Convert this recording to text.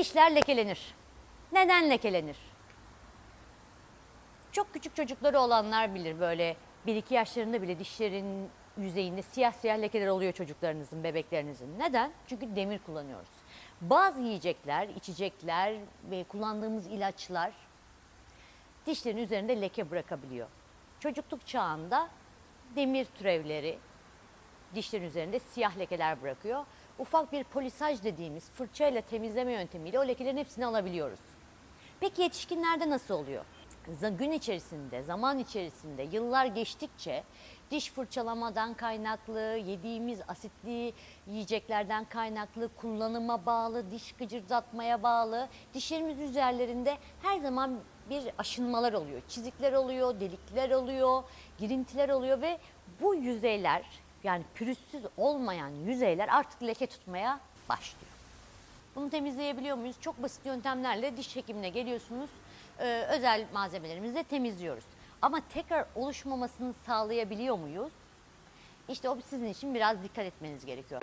Dişler lekelenir. Neden lekelenir? Çok küçük çocukları olanlar bilir böyle 1-2 yaşlarında bile dişlerin yüzeyinde siyah siyah lekeler oluyor çocuklarınızın, bebeklerinizin. Neden? Çünkü demir kullanıyoruz. Bazı yiyecekler, içecekler ve kullandığımız ilaçlar dişlerin üzerinde leke bırakabiliyor. Çocukluk çağında demir türevleri dişlerin üzerinde siyah lekeler bırakıyor. Ufak bir polisaj dediğimiz fırçayla temizleme yöntemiyle o lekelerin hepsini alabiliyoruz. Peki yetişkinlerde nasıl oluyor? Gün içerisinde, zaman içerisinde, yıllar geçtikçe diş fırçalamadan kaynaklı, yediğimiz asitli yiyeceklerden kaynaklı, kullanıma bağlı, diş gıcırdatmaya bağlı dişlerimiz üzerlerinde her zaman bir aşınmalar oluyor. Çizikler oluyor, delikler oluyor, girintiler oluyor ve bu yüzeyler yani pürüzsüz olmayan yüzeyler artık leke tutmaya başlıyor. Bunu temizleyebiliyor muyuz? Çok basit yöntemlerle diş hekimine geliyorsunuz. Ee, özel malzemelerimizle temizliyoruz. Ama tekrar oluşmamasını sağlayabiliyor muyuz? İşte o sizin için biraz dikkat etmeniz gerekiyor.